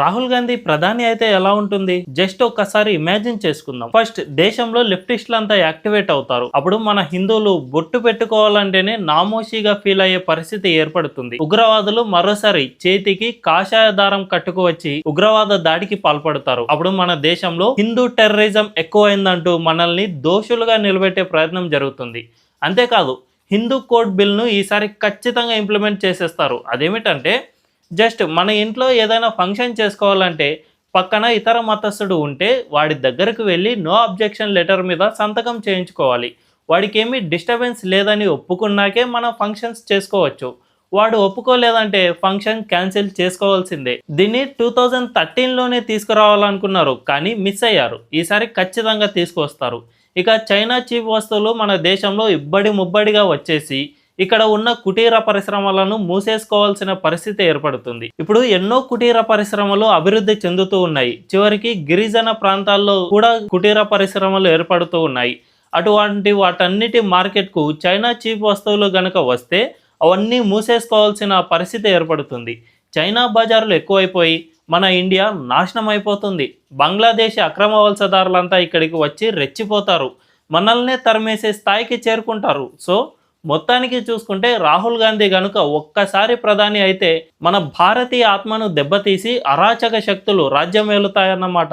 రాహుల్ గాంధీ ప్రధాని అయితే ఎలా ఉంటుంది? జస్ట్ ఒక్కసారి ఇమాజిన్ చేసుకుందాం. ఫస్ట్ దేశంలో లెఫ్టిస్టులంతా యాక్టివేట్ అవుతారు. అప్పుడు మన హిందువులు బొట్టు పెట్టుకోవాలంటేనే నామోషిగా ఫీల్ అయ్యే పరిస్థితి ఏర్పడుతుంది. ఉగ్రవాదులు మరోసారి చేతికి కాషాయ దారం కట్టుకువచ్చి ఉగ్రవాద దాడికి పాల్పడతారు. అప్పుడు మన దేశంలో హిందూ టెర్రరిజం ఎక్కువైందంటూ మనల్ని దోషులుగా నిలబెట్టే ప్రయత్నం జరుగుతుంది. అంతేకాదు హిందూ కోడ్ బిల్ను ఈసారి ఖచ్చితంగా ఇంప్లిమెంట్ చేసేస్తారు. అదేమిటంటే జస్ట్ మన ఇంట్లో ఏదైనా ఫంక్షన్ చేసుకోవాలంటే పక్కన ఇతర మతస్థుడు ఉంటే వాడి దగ్గరకు వెళ్ళి నో అబ్జెక్షన్ లెటర్ మీద సంతకం చేయించుకోవాలి. వాడికి ఏమీ డిస్టర్బెన్స్ లేదని ఒప్పుకున్నాకే మనం ఫంక్షన్స్ చేసుకోవచ్చు. వాడు ఒప్పుకోలేదంటే ఫంక్షన్ క్యాన్సిల్ చేసుకోవాల్సిందే. దీన్ని టూ థౌజండ్ థర్టీన్లోనే తీసుకురావాలనుకున్నారు కానీ మిస్ అయ్యారు. ఈసారి ఖచ్చితంగా తీసుకొస్తారు ఇక చైనా చీప్ వస్తువులు మన దేశంలో ఇబ్బడి ముబ్బడిగా వచ్చేసి ఇక్కడ ఉన్న కుటీర పరిశ్రమలను మూసేసుకోవాల్సిన పరిస్థితి ఏర్పడుతుంది. ఇప్పుడు ఎన్నో కుటీర పరిశ్రమలు అభివృద్ధి చెందుతూ ఉన్నాయి. చివరికి గిరిజన ప్రాంతాల్లో కూడా కుటీర పరిశ్రమలు ఏర్పడుతూ ఉన్నాయి. అటువంటి వాటన్నిటి మార్కెట్కు చైనా చీప్ వస్తువులు గనక వస్తే అవన్నీ మూసేసుకోవాల్సిన పరిస్థితి ఏర్పడుతుంది. చైనా బజార్లు ఎక్కువైపోయి మన ఇండియా నాశనం అయిపోతుంది బంగ్లాదేశ్ అక్రమ వలసదారులంతా ఇక్కడికి వచ్చి రెచ్చిపోతారు. మనల్నే తరిమేసే స్థాయికి చేరుకుంటారు. సో మొత్తానికి చూసుకుంటే రాహుల్ గాంధీ గనుక ఒక్కసారి ప్రధాని అయితే మన భారతీయ ఆత్మను దెబ్బతీసి అరాచక శక్తులు రాజ్యం ఏలుతాయన్నమాట